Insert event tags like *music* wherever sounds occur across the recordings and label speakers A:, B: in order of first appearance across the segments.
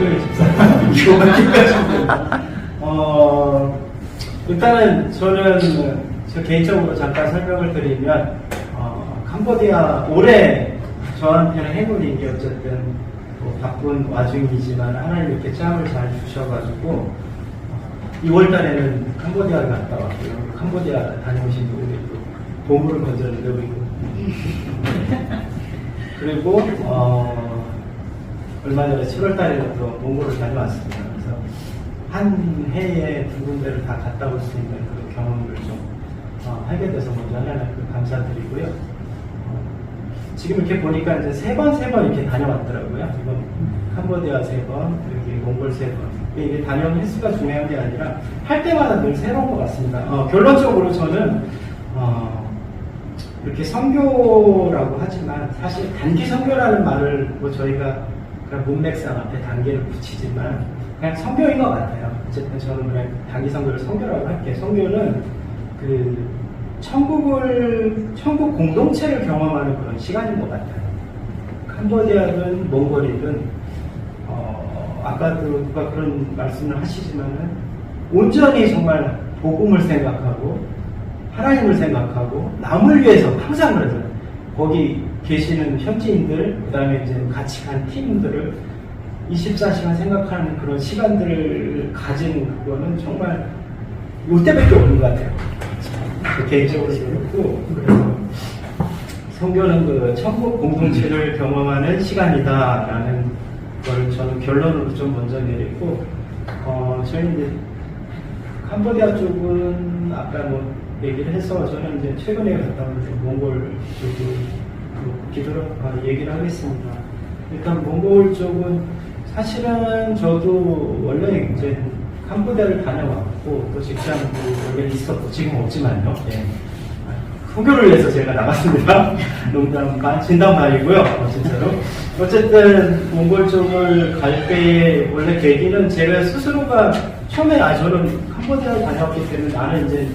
A: 김도희 집사님 *laughs* 이거 어디까지 어 일단은 저는 저 개인적으로 잠깐 설명을 드리면 어, 캄보디아 올해 저한테는 행운인 게 어쨌든 뭐 바쁜 와중이지만 하나님 이렇게 짬을 잘 주셔가지고 2월 달에는 캄보디아를 갔다 왔고요. 캄보디아 다녀오신 분들이 또 보물을 건졌는데 우리 *laughs* 그리고 어, 얼마 전에 7월 달에는 또 몽골을 다녀왔습니다. 그래서 한 해에 두 군데를 다 갔다 올 수 있는 그런 경험을 좀 어, 하게 돼서 먼저 하나님께 감사드리고요. 어, 지금 이렇게 보니까 이제 세 번, 세 번 이렇게 다녀왔더라고요. 이번 캄보디아 세 번, 여기 몽골 세 번. 이게 다녀온 횟수가 중요한 게 아니라 할 때마다 늘 새로운 것 같습니다. 어, 결론적으로 저는 어, 이렇게 선교라고 하지만 사실 단기 선교라는 말을 뭐 저희가 그냥 문맥상 앞에 단계를 붙이지만 그냥 선교인 것 같아요. 어쨌든 저는 그냥 단기 선교를 선교라고 할게요. 선교는 그 천국을 천국 공동체를 경험하는 그런 시간인 것 같아요. 캄보디아든 몽골이든 어, 아까도 누가 그런 말씀을 하시지만은 온전히 정말 복음을 생각하고 하나님을 생각하고 남을 위해서 항상 그러잖아요. 거기 계시는 현지인들, 그 다음에 이제 같이 간 팀들을 24시간 생각하는 그런 시간들을 가진 그거는 정말 요때밖에 없는 것 같아요. 저 개인적으로 그렇고, 그래서 성교는 그 천국 공동체를 경험하는 시간이다라는 걸 저는 결론으로 좀 먼저 내리고, 어, 저희 이제 캄보디아 쪽은 아까 뭐 얘기를 해서 저는 이제 최근에 갔다 온 몽골 그 기도를 아, 얘기를 하겠습니다. 일단 몽골 쪽은 사실은 저도 원래 이제 캄보디아를 다녀왔고 또 직장도 원래 있었고 지금 없지만요. 예. 후교를 위해서 제가 나갔습니다. *laughs* 농담, 반- 진담 말이고요. 어, 진짜로. 어쨌든 몽골 쪽을 갈 때의 원래 계기는 제가 스스로가 처음에 아 저는 캄보디아를 다녀왔기 때문에 나는 이제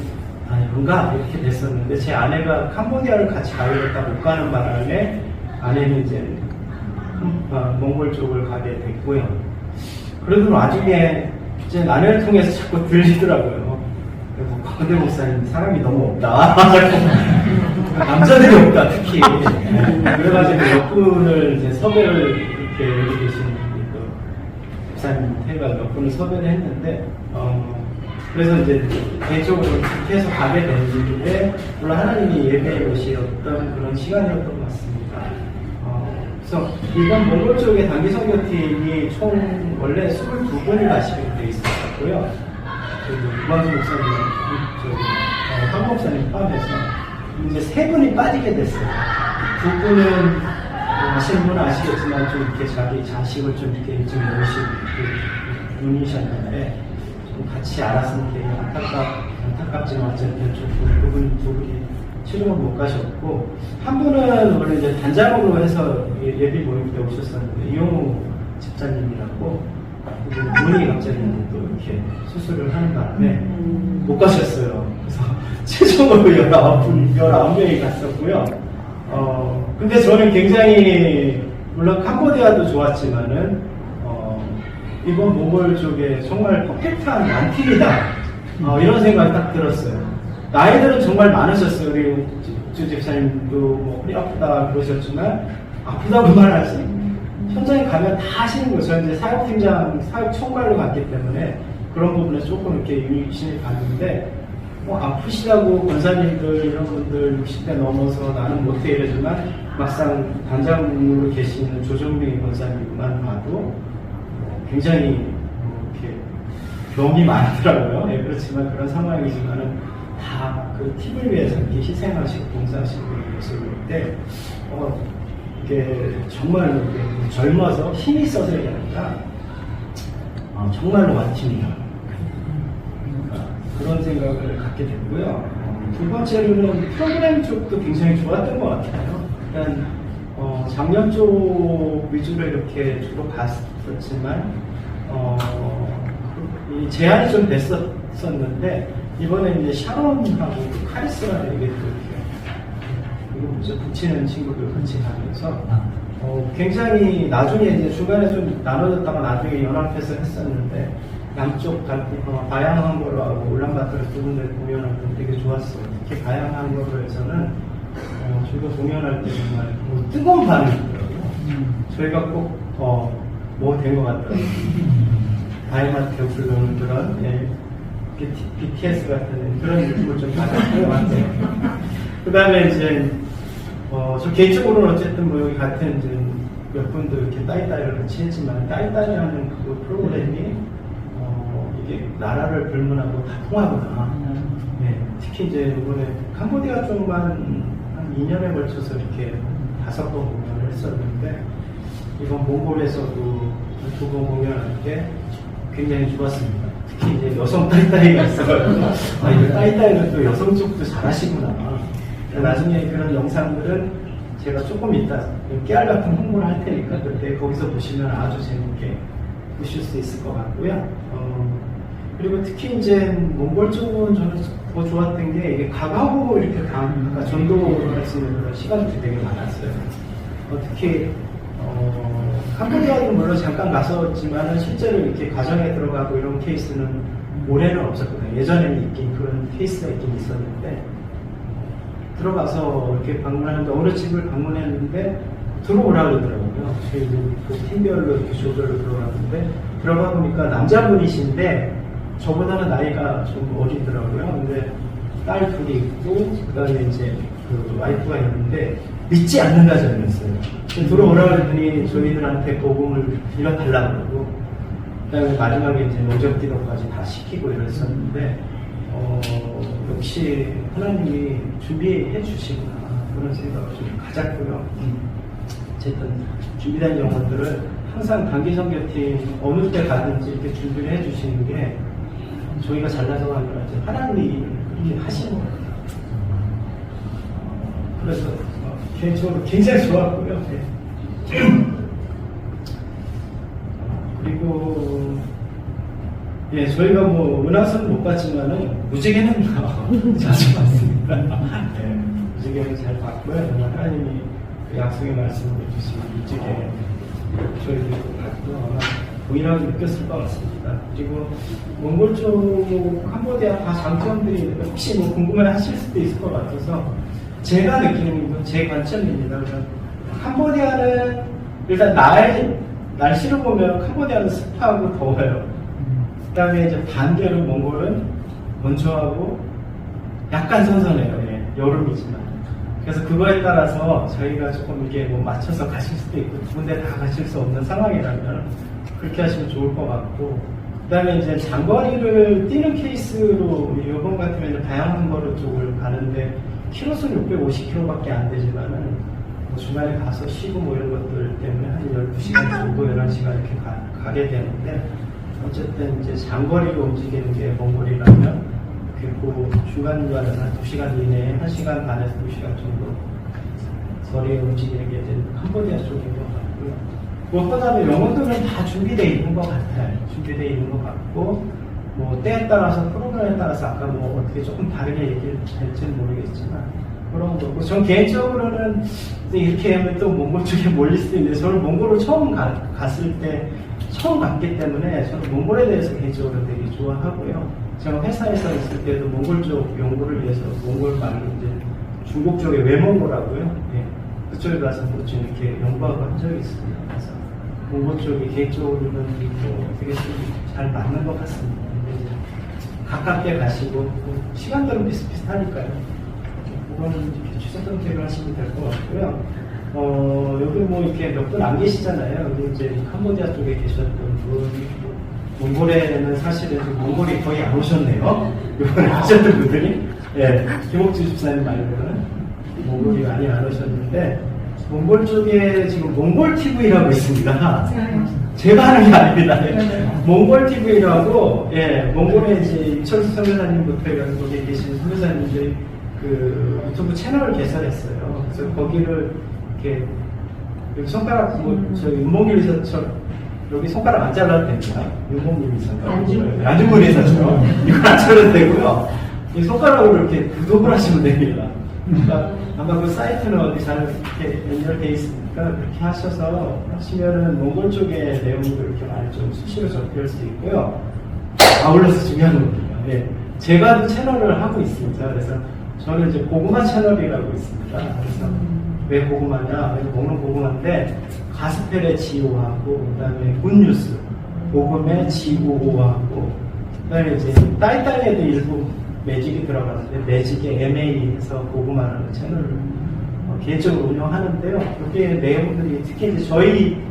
A: 아 이런가 이렇게 됐었는데 제 아내가 캄보디아를 같이 가려다 못 가는 바람에 아내는 이제 캄- 아, 몽골 쪽을 가게 됐고요. 그래도 나중에 이제 아내를 통해서 자꾸 *laughs* 들리더라고요. 그리고 광대 목사님 사람이 너무 없다. *laughs* 남자들이 없다 특히. 그래가지고 몇 분을 이제 섭외를 이렇게 여기 계신 그 목사님 해가 몇 분을 섭외를 했는데 어, 그래서 이제 개인적으로 해서 가게 됐는데 물론 하나님이 예배의 것이었던 그런 시간이었던 것 같습니다. 어, 그래서 이번 몽골 쪽에 단기 선교팀이 총 원래 22분이 가시게 돼 있었고요. 저기 유광수 목사님, 저기 어, 황 목사님 포함해서 이제 세 분이 빠지게 됐어요. 두 분은 뭐 아시는 분은 아시겠지만 좀 이렇게 자기 자식을 좀 이렇게 일찍 놓으신 그 분이셨는데 좀 같이 알았으면 되게 안타깝, 안타깝지만 어쨌든 좀 그분 두 분이 최종은 못 가셨고 한 분은 원래 이제 단장으로 해서 예- 예비 모임 때 오셨었는데 이용우 집사님이라고 그분 문이 갑자기 또 이렇게 수술을 하는 바람에 못 가셨어요. 그래서 *laughs* 최종으로 19분, 19명이 갔었고요. 어, 근데 저는 굉장히, 물론 캄보디아도 좋았지만은, 어, 이번 몽골 쪽에 정말 퍼펙트한 만팀이다. 어, 이런 생각이 딱 들었어요. 나이들은 정말 많으셨어요. 우리 주 집사님도 뭐 허리 아프다 그러셨지만, 아프다고 말하지. 현장에 가면 다 하시는 거예요. 저는 이제 사역팀장, 사역 총괄로 갔기 때문에 그런 부분에 조금 이렇게 유심히 봤는데, 뭐 아프시다고 권사님들 이런 분들 60대 넘어서 나는 못해 이러지만 막상 단장으로 계시는 조정민 권사님만 봐도 뭐 굉장히 뭐 이렇게 병이 많더라고요. 예, 그렇지만 그런 상황이지만은 다 그 팀을 위해서 이렇게 희생하시고 봉사하시고 이런 모습을 볼 때, 어, 이게 정말로 이렇게 젊어서 힘이 있어서 이게 아니라 어, 정말로 완팀이다. 그러니까 그런 생각을 갖게 됐고요. 어, 두 번째로는 프로그램 쪽도 굉장히 좋았던 것 같아요. 일단 어, 작년 쪽 위주로 이렇게 주로 봤었지만 어, 이 제한이 좀 됐었는데 이번에 이제 샤론하고 그 카리스라는 또 이렇게 이거 뭐죠? 붙이는 친구들 같이 하면서 어, 굉장히 나중에 이제 중간에 좀 나눠졌다가 나중에 연합해서 했었는데 양쪽 다, 어, 다양한 거로 하고 울란바토르 두 군데 공연하고 되게 좋았어요. 특히 다양한 거로 해서는 어, 저희가 공연할 때 정말 뭐 뜨거운 반응이 있더라고요. 저희가 꼭 어, 뭐 된 것 같더라고요. 다이마트 부르는 그런 예, BTS 같은 그런 느낌을 좀 받았고요. 그 다음에 이제 어, 저 개인적으로는 어쨌든 뭐 여기 같은 이제 몇 분도 이렇게 따이따이를 같이 했지만 따이따이라는 그 프로그램이 어, 이게 나라를 불문하고 다 통하구나. 네, 특히 이제 이번에 캄보디아 쪽만 한 2년에 걸쳐서 이렇게 다섯 번 공연을 했었는데 이번 몽골에서도 두번 공연할 때 굉장히 좋았습니다. 특히 이제 여성 따이따이가 있어가지고 *laughs* 아, 이 따이따이는 또 여성 쪽도 잘하시구나. 나중에 그런 영상들은 제가 조금 이따 깨알 같은 홍보를 할 테니까 그때 거기서 보시면 아주 재밌게 보실 수 있을 것 같고요. 어, 그리고 특히 이제 몽골 쪽은 저는 더 좋았던 게 이게 가가고 이렇게 가, 그러니까 전도 할 수 있는 시간들이 되게 많았어요. 어, 특히 어, 캄보디아도 물론 잠깐 갔었지만 실제로 이렇게 가정에 들어가고 이런 케이스는 올해는 없었거든요. 예전에는 있긴 그런 케이스가 있긴 있었는데 들어가서 이렇게 방문하는데 어느 집을 방문했는데 들어오라 그러더라고요. 저희 그 팀별로 이렇게 조별로 들어갔는데 들어가 보니까 남자분이신데 저보다는 나이가 좀 어리더라고요. 근데 딸 둘이 있고 그다음에 이제 그 와이프가 있는데 믿지 않는 가정이었어요. 들어오라 그랬더니 저희들한테 복음을 빌려달라고 그러고 그다음에 마지막에 이제 노적 기도까지 다 시키고 이랬었는데 어, 역시 하나님이 준비해 주시구나 그런 생각을 좀 가졌고요. 어쨌든 준비된 영혼들을 항상 단기 선교팀 어느 때 가든지 이렇게 준비를 해 주시는 게 저희가 잘나서가 아니라 이제 하나님이 그렇게 하시는 거예요. 그래서 어, 개인적으로 굉장히 좋았고요. 네. *clears throat* 그리고 예, 저희가 뭐 은하수는 못 봤지만은 무지개는 *laughs* 자주 봤습니다. 예, 무지개는 잘 봤고요. 하나님이 그 약속의 말씀을 주신 무지개 저희도 봤고 아마 동일하게 느꼈을 것 같습니다. 그리고 몽골 쪽 캄보디아 다 장점들이 있는데 혹시 뭐 궁금해 하실 수도 있을 것 같아서 제가 느끼는 건 제 관점입니다. 캄보디아는 일단 날, 날씨를 보면 캄보디아는 습하고 더워요. 그 다음에 이제 반대로 몽골은 온초하고 약간 선선해요. 예, 여름이지만. 그래서 그거에 따라서 저희가 조금 이게 뭐 맞춰서 가실 수도 있고 두 군데 다 가실 수 없는 상황이라면 그렇게 하시면 좋을 것 같고 그 다음에 이제 장거리를 뛰는 케이스로 이번 같으면 다양한 거리 쪽을 가는데 키로수는 650km밖에 안 되지만은 뭐 주말에 가서 쉬고 뭐 이런 것들 때문에 한 12시간 정도 11시간 이렇게 가, 가게 되는데 어쨌든 이제 장거리로 움직이는 게 몽골이라면 그리고 중간중간에서 한 2시간 이내에 1시간 반에서 2시간 정도 거리에 움직이는 게 이제 캄보디아 쪽인 것 같고요. 무엇보다도 영어들은 다 준비되어 있는 것 같아요. 준비되어 있는 것 같고 뭐 때에 따라서 프로그램에 따라서 아까 뭐 어떻게 조금 다르게 얘기를 될지는 모르겠지만 그런 거고 전 개인적으로는 이렇게 하면 또 몽골 쪽에 몰릴 수도 있는데 저는 몽골을 처음 가- 갔을 때 처음 갔기 때문에 저는 몽골에 대해서 개인적으로 되게 좋아하고요. 제가 회사에서 있을 때도 몽골 쪽 연구를 위해서 몽골 말로 이제 중국 쪽에 외몽고라고요. 예. 그쪽에 가서 뭐좀 이렇게 연구하고 한 적이 있습니다. 그래서 몽골 쪽이 개인적으로는 뭐 되게 좀잘 맞는 것 같습니다. 가깝게 가시고 또 시간대로 비슷비슷하니까요. 그거는 취사 선택을 하시면 될 것 같고요. 어, 여기 뭐 이렇게 몇 분 안 계시잖아요. 여기 이제 캄보디아 쪽에 계셨던 분이 몽골에는 사실은 몽골이 거의 안 오셨네요. *laughs* 이번에 하셨던 분들이. 예, 김옥주 집사님 말고는 몽골이 많이 안 오셨는데, 몽골 쪽에 지금 몽골 TV라고 있습니다. 제가 하는 게 아닙니다. 예. 몽골 TV라고, 예, 몽골에 이제 이철수 선교사님부터 해가지고 거기에 계신 선교사님들이 그 유튜브 채널을 개설했어요. 그래서 거기를 이렇게 여기 손가락 뭐 저희 윤목일 이사처럼 여기 손가락 안 잘라도 됩니다. 윤목일 이사처럼
B: 안중근.
A: 이사처럼 이거 안 잘라도 되고요. 이 손가락으로 이렇게 구독을 하시면 됩니다. 그러니까 아마 그 사이트는 어디 잘 이렇게 연결돼 있으니까 그렇게 하셔서 하시면은 몽골 쪽의 내용도 이렇게 많이 좀 수시로 접할 수 있고요. 아울러서 중요한 거거든요. 예. 제가 그 채널을 하고 있습니다. 그래서 저는 이제 고구마 채널이라고 있습니다. 그래서 왜 고구마냐? 왜 먹는 고구마인데 가스펠의 지오하고 그다음에 굿뉴스, 복음의 지오하고 그다음에 이제 딸딸에도 일부 매직이 들어가는데 매직의 MA에서 고구마라는 채널을 어, 개인적으로 운영하는데요. 여기에 내용들이 특히 이제 저희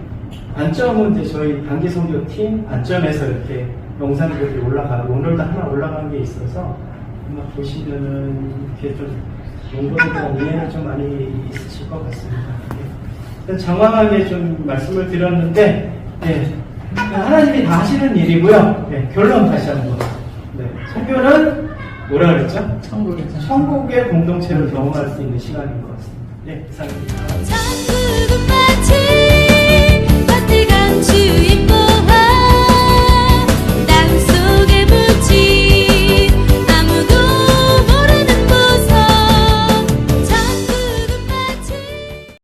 A: 안점은 이제 저희 단기 선교 팀 안점에서 이렇게 영상들이 올라가고 오늘도 하나 올라간 게 있어서 아마 보시면은 이렇게 좀 대한 이해는 좀 많이 있으실 것 같습니다. 예. 일단 장황하게 좀 말씀을 드렸는데 예. 하나님이 다 하시는 일이고요. 예, 결론 다시 한번. 네. 선교는 뭐라 그랬죠?
B: 천국에서.
A: 천국의 공동체를 경험할 수 있는 시간인 것 같습니다. 네, 이상입니다.